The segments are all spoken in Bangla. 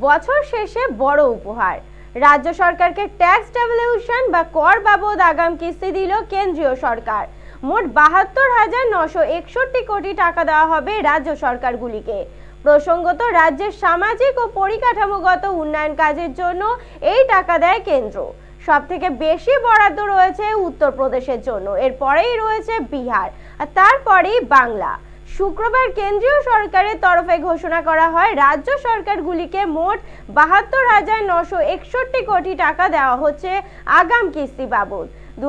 বছর শেষে বড় উপহার। রাজ্য সরকারকে ট্যাক্স ডেভলিউশন বা কর বাবদ আগাম কিস্তি দিল কেন্দ্রীয় সরকার। মোট বাহাত্তর হাজার নশো একষট্টি কোটি টাকা দেওয়া হবে রাজ্য সরকারগুলিকে। প্রসঙ্গত, রাজ্যের সামাজিক ও পরিকাঠামোগত উন্নয়ন কাজের জন্য এই টাকা দেয় কেন্দ্র। সব থেকে বেশি বরাদ্দ রয়েছে উত্তরপ্রদেশের জন্য। এরপরেই রয়েছে বিহার। আর তারপরেই বাংলা। শুক্রবার কেন্দ্রীয় সরকারের তরফে ঘোষণা করা হয়, রাজ্য সরকারগুলিকে মোট বাহাত্তর হাজার নশো একষট্টি কোটি টাকা দেওয়া হচ্ছে আগাম কিস্তি বাবদ। দু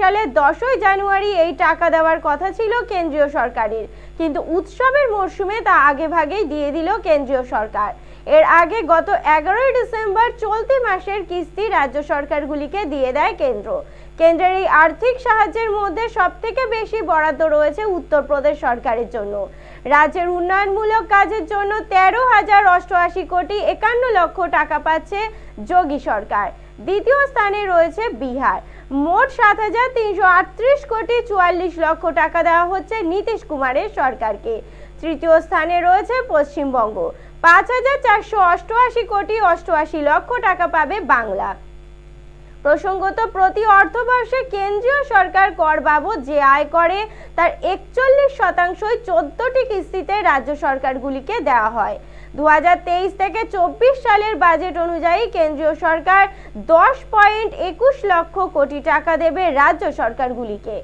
সালে দশই জানুয়ারি এই টাকা দেওয়ার কথা ছিল কেন্দ্রীয় সরকারের, কিন্তু উৎসবের মরশুমে তা আগে ভাগেই দিয়ে দিল কেন্দ্রীয় সরকার। এর আগে গত এগারোই ডিসেম্বর চলতি মাসের কিস্তি রাজ্য সরকারগুলিকে দিয়ে দেয় কেন্দ্র। কেন্দ্রের এই আর্থিক সাহায্যের মধ্যে সবথেকে বেশি বরাদ্দ রয়েছে উত্তরপ্রদেশ সরকারের জন্য। রাজ্যের উন্নয়নমূলক কাজের জন্য তেরো হাজার অষ্টআশি কোটি একান্ন লক্ষ টাকা পাচ্ছে যোগী সরকার। দ্বিতীয় স্থানে রয়েছে বিহার। মোট সাত হাজার তিনশো আটত্রিশ কোটি চুয়াল্লিশ লক্ষ টাকা দেওয়া হচ্ছে নীতিশ কুমারের সরকারকে। তৃতীয় স্থানে রয়েছে পশ্চিমবঙ্গ। পাঁচ হাজার চারশো অষ্টআশি কোটি অষ্টআশি লক্ষ টাকা পাবে বাংলা। প্রসঙ্গত, প্রতি অর্থবর্ষে কেন্দ্রীয় সরকার কর বাবদ যে আয় করে, তার একচল্লিশ শতাংশই চোদ্দটি কিস্তিতে রাজ্য সরকারগুলিকে দেওয়া হয়। দু হাজার তেইশ থেকে চব্বিশ সালের বাজেট অনুযায়ী কেন্দ্রীয় সরকার দশ পয়েন্ট একুশ লক্ষ কোটি টাকা দেবে রাজ্য সরকারগুলিকে।